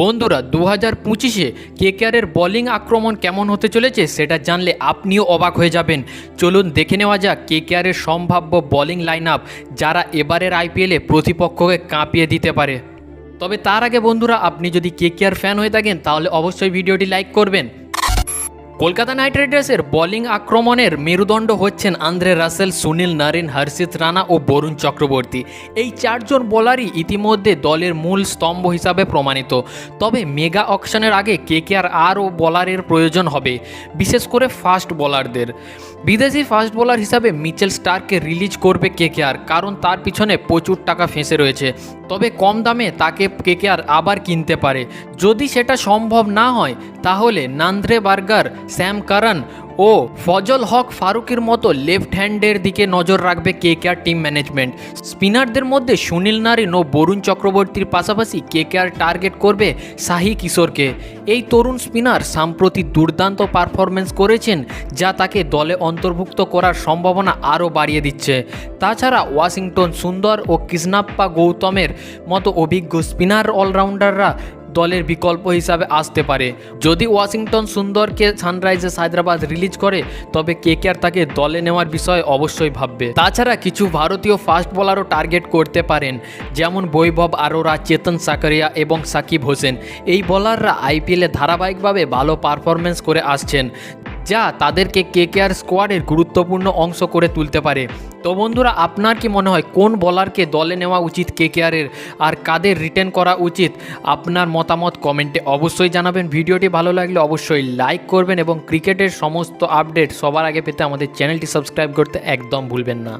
বন্ধুরা দু হাজার পঁচিশে কেকেআরের বোলিং আক্রমণ কেমন হতে চলেছে সেটা জানলে আপনিও অবাক হয়ে যাবেন। চলুন দেখে নেওয়া যাক কেকেআরের সম্ভাব্য বোলিং লাইন যারা এবারের আইপিএলে প্রতিপক্ষকে কাঁপিয়ে দিতে পারে। তবে তার আগে বন্ধুরা, আপনি যদি কেকেআর ফ্যান হয়ে থাকেন তাহলে অবশ্যই ভিডিওটি লাইক করবেন। কলকাতা নাইট রাইডার্সের বোলিং আক্রমণের মেরুদণ্ড হচ্ছেন Andre Russell, Sunil Narine, Harshit Rana ও বরুণ চক্রবর্তী। এই চারজন বোলারই ইতিমধ্যে দলের মূল স্তম্ভ হিসাবে প্রমাণিত। তবে মেগা অকশনের আগে কেকেআর আরও বোলারের প্রয়োজন হবে, বিশেষ করে ফাস্ট বোলারদের। বিদেশি ফাস্ট বোলার হিসাবে মিচেল স্টারকে রিলিজ করবে কেকেআর কারণ তার পিছনে প্রচুর টাকা ফেঁসে রয়েছে। তবে কম দামে তাকে কে কে আর আবার কিনতে পারে। যদি সেটা সম্ভব না হয়, তাহলে নান্দ্রে বার্গার স্যাম কারান ও ফজল হক ফারুকের মতো লেফট হ্যান্ডের দিকে নজর রাখবে কেকেআর টিম ম্যানেজমেন্ট। স্পিনারদের মধ্যে সুনীল নারিন ও বরুণ চক্রবর্তীর পাশাপাশি কে কেকেআর টার্গেট করবে শাহি কিশোরকে। এই তরুণ স্পিনার সাম্প্রতি দুর্দান্ত পারফরমেন্স করেছেন, যা তাকে দলে অন্তর্ভুক্ত করার সম্ভাবনা আরও বাড়িয়ে দিচ্ছে। তাছাড়া ওয়াশিংটন সুন্দর ও কৃষ্ণাপ্পা গৌতমের মতো অভিজ্ঞ স্পিনার অলরাউন্ডাররা দলের বিকল্প হিসাবে আসতে পারে। যদি ওয়াশিংটন সুন্দরকে সানরাইজার্স হায়দ্রাবাদ রিলিজ করে, তবে কে কেকেআর তাকে দলে নেওয়ার বিষয়ে অবশ্যই ভাববে। তাছাড়া কিছু ভারতীয় ফাস্ট বোলারও টার্গেট করতে পারেন, যেমন বৈভব আরোরা, চেতন সাকারিয়া এবং সাকিব হোসেন। এই বোলাররা আইপিএলে ধারাবাহিকভাবে ভালো পারফরমেন্স করে আসছেন যা তাদেরকে কে কে আর স্কোয়াডের গুরুত্বপূর্ণ অংশ করে তুলতে পারে। তো বন্ধুরা, আপনার কি মনে হয় কোন বলারকে দলে নেওয়া উচিত কে কেয়ারের আর কাদের রিটার্ন করা উচিত? আপনার মতামত কমেন্টে অবশ্যই জানাবেন। ভিডিওটি ভালো লাগলে অবশ্যই লাইক করবেন এবং ক্রিকেটের সমস্ত আপডেট সবার আগে পেতে আমাদের চ্যানেলটি সাবস্ক্রাইব করতে একদম ভুলবেন না।